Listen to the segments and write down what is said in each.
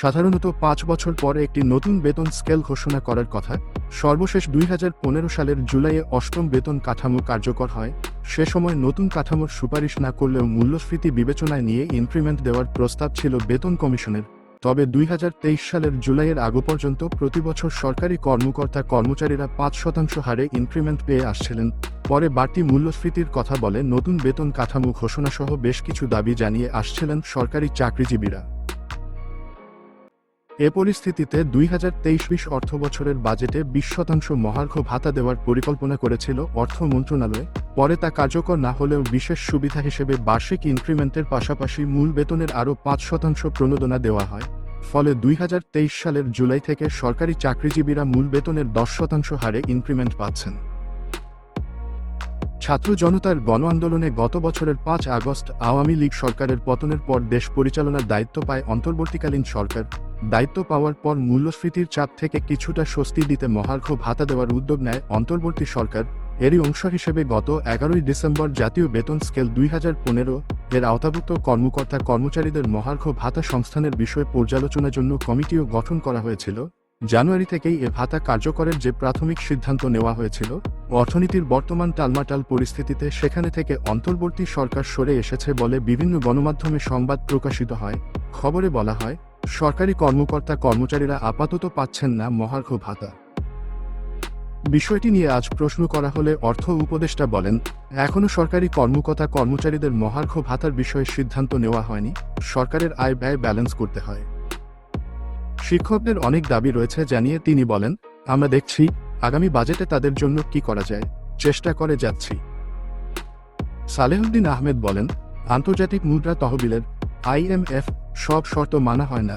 সাধারণত পাঁচ বছর পরে একটি নতুন বেতন স্কেল ঘোষণা করার কথা, সর্বশেষ দুই হাজার পনেরো সালের জুলাইয়ে অষ্টম বেতন কাঠামো কার্যকর হয়, সে সময় নতুন কাঠামোর সুপারিশ না করলেও মূল্যস্ফীতি বিবেচনায় নিয়ে ইনক্রিমেন্ট দেওয়ার প্রস্তাব ছিল বেতন কমিশনের। তবে দুই হাজার তেইশ সালের জুলাইয়ের আগ পর্যন্ত প্রতিবছর সরকারি কর্মকর্তা কর্মচারীরা পাঁচ শতাংশ হারে ইনক্রিমেন্ট পেয়ে আসছিলেন। পরে বাড়তি মূল্যস্ফীতির কথা বলে নতুন বেতন কাঠামো ঘোষণাসহ বেশ কিছু দাবি জানিয়ে আসছিলেন সরকারি চাকরিজীবীরা। এ পরিস্থিতিতে দুই হাজার তেইশ বিশ অর্থ বছরের বাজেটে বিশ শতাংশ মহার্ঘ ভাতা দেওয়ার পরিকল্পনা করেছিল অর্থ মন্ত্রণালয়। পরে তা কার্যকর না হলেও বিশেষ সুবিধা হিসেবে বার্ষিক ইনক্রিমেন্টের পাশাপাশি মূল বেতনের আরও পাঁচ শতাংশ প্রণোদনা দেওয়া হয়। ফলে দুই হাজার তেইশ সালের জুলাই থেকে সরকারি চাকরিজীবীরা মূল বেতনের দশ শতাংশ হারে ইনক্রিমেন্ট পাচ্ছেন। ছাত্র জনতার গণ আন্দোলনে গত বছরের পাঁচ আগস্ট আওয়ামী লীগ সরকারের পতনের পর দেশ পরিচালনার দায়িত্ব পায় অন্তর্বর্তীকালীন সরকার। দায়িত্ব পাওয়ার পর মূল্যস্ফীতির চাপ থেকে কিছুটা স্বস্তি দিতে মহার্ঘ ভাতা দেওয়ার উদ্যোগ নেয় অন্তর্বর্তী সরকার। এরই অংশ হিসেবে গত এগারোই ডিসেম্বর জাতীয় বেতন স্কেল দুই হাজার পনেরো এর আওতাভুক্ত কর্মকর্তা কর্মচারীদের মহার্ঘ ভাতা সংস্থানের বিষয়ে পর্যালোচনার জন্য কমিটিও গঠন করা হয়েছিল। জানুয়ারি থেকেই এ ভাতা কার্যকরের যে প্রাথমিক সিদ্ধান্ত নেওয়া হয়েছিল, অর্থনীতির বর্তমান টালমাটাল পরিস্থিতিতে সেখানে থেকে অন্তর্বর্তী সরকার সরে এসেছে বলে বিভিন্ন গণমাধ্যমে সংবাদ প্রকাশিত হয়। খবরে বলা হয় সরকারি কর্মকর্তা কর্মচারীরা আপাতত পাচ্ছেন না মহার্ঘ ভাতা। বিষয়টি নিয়ে আজ প্রশ্ন করা হলে অর্থ উপদেষ্টা বলেন এখনও সরকারি কর্মকর্তা কর্মচারীদের মহার্ঘ ভাতার বিষয়ে সিদ্ধান্ত নেওয়া হয়নি, সরকারের আয় ব্যয় ব্যালেন্স করতে হয়। শিক্ষকদের অনেক দাবি রয়েছে জানিয়ে তিনি বলেন, আমরা দেখছি, আগামী বাজেটে তাদের জন্য কি করা যায়, চেষ্টা করে যাচ্ছি। সালেহুদ্দিন আহমেদ বলেন, আন্তর্জাতিক মুদ্রা তহবিলের আইএমএফ সব শর্ত মানা হয় না,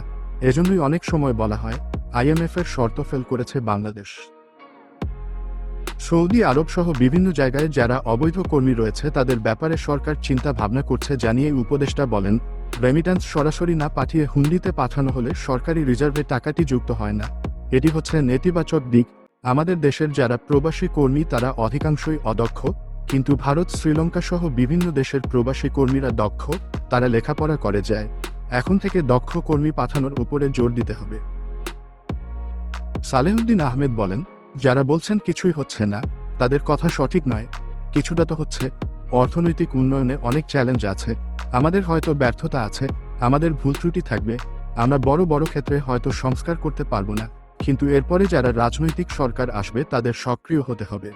এজন্যই অনেক সময় বলা হয়, আইএমএফ এর শর্ত ফেল করেছে বাংলাদেশ। সৌদি আরব সহ বিভিন্ন জায়গায় যারা অবৈধ কর্মী রয়েছে, তাদের ব্যাপারে সরকার চিন্তা ভাবনা করছে, জানিয়ে উপদেষ্টা বলেন রেমিট্যান্স সরাসরি না পাঠিয়ে হুন্ডিতে পাঠানো হলে সরকারি রিজার্ভে টাকাটি যুক্ত হয় না। এটি হচ্ছে নেতিবাচক দিক। আমাদের দেশের যারা প্রবাসী কর্মী, তারা অধিকাংশই অদক্ষ, কিন্তু ভারত শ্রীলঙ্কা সহ বিভিন্ন দেশের প্রবাসী কর্মীরা দক্ষ, তারা লেখাপড়া করে যায়। এখন থেকে দক্ষ কর্মী পাঠানোর উপরে জোর দিতে হবে। সালেহুদ্দিন আহমেদ বলেন, যারা বলছেন কিছুই হচ্ছে না, তাদের কথা সঠিক নয়। কিছুটা তো হচ্ছে। অর্থনৈতিক উন্নয়নে অনেক চ্যালেঞ্জ আছে। আমাদের হয়তো ব্যর্থতা আছে, আমাদের ভুল ত্রুটি থাকবে। আমরা বড় বড় ক্ষেত্রে হয়তো সংস্কার করতে পারব না, কিন্তু এরপরে যারা রাজনৈতিক সরকার আসবে তাদের সক্রিয় হতে হবে।